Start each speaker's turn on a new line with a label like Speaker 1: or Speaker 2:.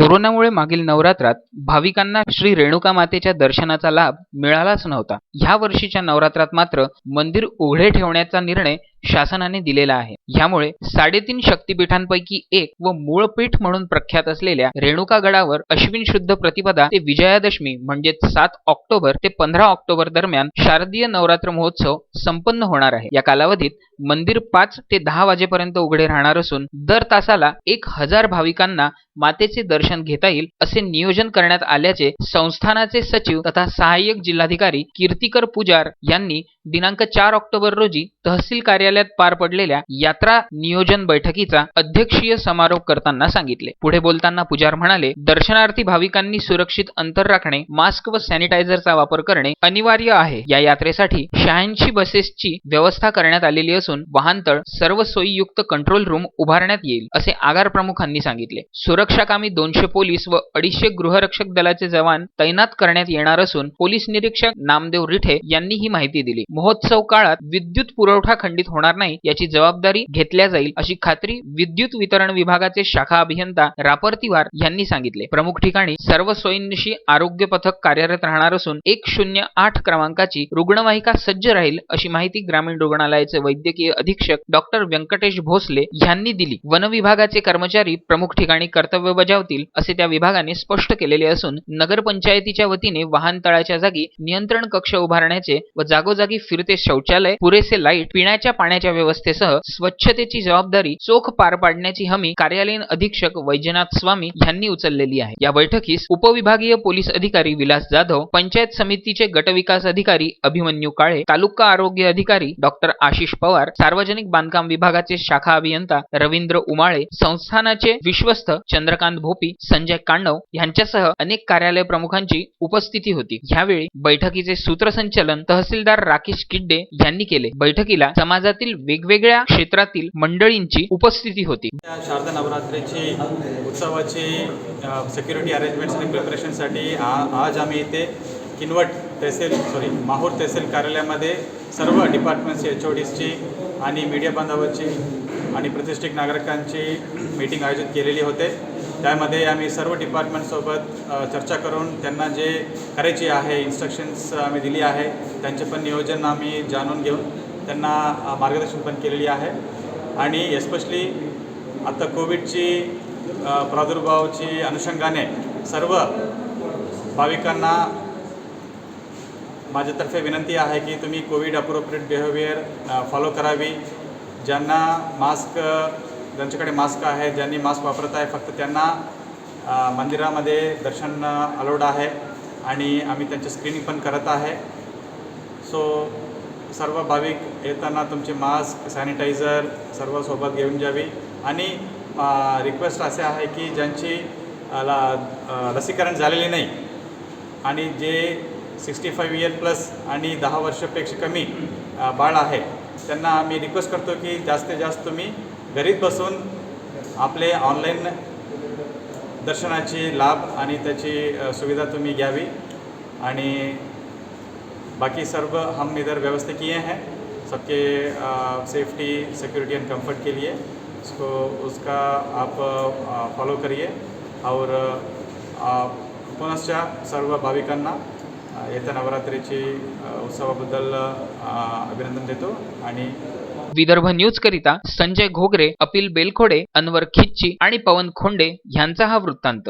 Speaker 1: कोरोनामुळे मागील नवरात्रात भाविकांना श्री रेणुका मातेच्या दर्शनाचा लाभ मिळालाच नव्हता. ह्या वर्षीच्या नवरात्रात मात्र मंदिर उघडे ठेवण्याचा निर्णय शासनाने दिलेला आहे. ह्यामुळे साडेतीन शक्तिपीठांपैकी एक व मूळपीठ म्हणून प्रख्यात असलेल्या रेणुका गडावर अश्विन शुद्ध प्रतिपदा ते विजयादशमी म्हणजेच सात ऑक्टोबर ते पंधरा ऑक्टोबर दरम्यान शारदीय नवरात्र महोत्सव संपन्न होणार आहे. या कालावधीत मंदिर पाच ते दहा वाजेपर्यंत उघडे राहणार असून दर तासाला एक हजार भाविकांना मातेचे दर्शन घेता येईल असे नियोजन करण्यात आल्याचे संस्थानाचे सचिव तथा सहाय्यक जिल्हाधिकारी कीर्तिकर पुजार यांनी दिनांक चार ऑक्टोबर रोजी तहसील कार्यालयात पार पडलेल्या यात्रा नियोजन बैठकीचा अध्यक्षीय समारोप करताना सांगितले. पुढे बोलताना पुजार म्हणाले दर्शनार्थी भाविकांनी सुरक्षित अंतर राखणे मास्क व सॅनिटायझरचा वापर करणे अनिवार्य आहे. या यात्रेसाठी शहाऐंशी बसेसची व्यवस्था करण्यात आलेली असून वाहनतळ सर्व सोयीयुक्त कंट्रोल रूम उभारण्यात येईल असे आगार प्रमुखांनी सांगितले. सुरक्षाकामी दोनशे पोलीस व अडीचशे गृहरक्षक दलाचे जवान तैनात करण्यात येणार असून पोलीस निरीक्षक नामदेव रिठे यांनी ही माहिती दिली. महोत्सव काळात विद्युत पुरवठा खंडित होणार नाही याची जबाबदारी घेतल्या जाईल अशी खात्री विद्युत वितरण विभागाचे शाखा अभियंता रापरतीवार यांनी सांगितले. प्रमुख ठिकाणी सर्व सोयींशी आरोग्य पथक कार्यरत राहणार असून एक शून्य आठ क्रमांकाची रुग्णवाहिका सज्ज राहील अशी माहिती ग्रामीण रुग्णालयाचे वैद्यकीय अधीक्षक डॉक्टर व्यंकटेश भोसले यांनी दिली. वन विभागाचे कर्मचारी प्रमुख ठिकाणी कर्तव्य बजावतील असे त्या विभागाने स्पष्ट केलेले असून नगरपंचायतीच्या वतीने वाहनतळाच्या जागी नियंत्रण कक्ष उभारण्याचे व जागोजागी फिरते शौचालय पुरेसे लाइट पिण्याच्या पाण्याच्या व्यवस्थेसह स्वच्छतेची जबाबदारी चोख पार पाडण्याची हमी कार्यालयीन अधीक्षक वैजनाथ स्वामी यांनी उचललेली आहे. या बैठकीस उपविभागीय पोलीस अधिकारी विलास जाधव पंचायत समितीचे गटविकास अधिकारी अभिमन्यू काळे तालुका आरोग्य अधिकारी डॉक्टर आशिष पवार सार्वजनिक बांधकाम विभागाचे शाखा अभियंता रवींद्र उमाळे संस्थानाचे विश्वस्त चंद्रकांत भोपी संजय कांडव यांच्यासह अनेक कार्यालय प्रमुखांची उपस्थिती होती. यावेळी बैठकीचे सूत्रसंचलन तहसीलदार राकेश किड्डे यांनी केले. बैठकीला समाजातील वेगवेगळ्या क्षेत्रातील मंडळींची उपस्थिती होती.
Speaker 2: शारदा नवरात्रीची उत्सवाची सिक्युरिटी अरेंजमेंट्स आणि प्रिपरेशनसाठी आज आम्ही इथे किनवट तहसील सॉरी माहूर तहसील कार्यालयामध्ये सर्व डिपार्टमेंट्सची एच ओ डीसची आणि मीडिया बांधवाची आणि प्रतिष्ठित नागरिकांची मीटिंग आयोजित केलेली होते. त्यामध्ये आम्ही सर्व डिपार्टमेंटसोबत चर्चा करून त्यांना जे करायची आहे इन्स्ट्रक्शन्स आम्ही दिली आहे त्यांचे पण नियोजन आम्ही जाणून घेऊन त्यांना मार्गदर्शन पण केलेली आहे. आणि एस्पेशली आता कोविडची प्रादुर्भावाची अनुषंगाने सर्व भाविकांना माझ्यातर्फे विनंती आहे की तुम्ही कोविड अप्रोप्रिएट बिहेवियर फॉलो करावी. ज्यांना मास्क ज्यांच्याकडे मास्क आहे ज्यांनी मास्क वापरत आहे फक्त त्यांना मंदिरामध्ये दर्शन अलाउड आहे. आणि आम्ही त्यांचे स्क्रीनिंग पण करत आहे. सो सर्व भाविक येताना तुमचे मास्क सॅनिटायझर सर्व सोबत घेऊन जावी. आणि रिक्वेस्ट असे आहे की ज्यांची ला लसीकरण झालेले नाही आणि जे सिक्स्टी फाईव्ह इयर प्लस आणि दहा वर्षापेक्षा कमी बाळ आहे त्यांना आम्ही रिक्वेस्ट करतो की जास्तीत जास्त तुम्ही घरीच बसून आपले ऑनलाईन दर्शनाची लाभ आणि त्याची सुविधा तुम्ही घ्यावी. आणि बाकी सर्व हम इधर व्यवस्था किए हैं सबके सेफ्टी सिक्योरिटी एंड कंफर्ट के लिए। उसको उसका आप फॉलो करिए। और पुनश्च सर्व भाविकांना येत्या नवरात्रीची उत्सवाबद्दल अभिनंदन देतो आणि
Speaker 1: विदर्भ न्यूज करिता संजय घोगरे अपिल बेलखोडे अनवर खिच्ची आणि पवन खोंडे यांचा हा वृत्तांत.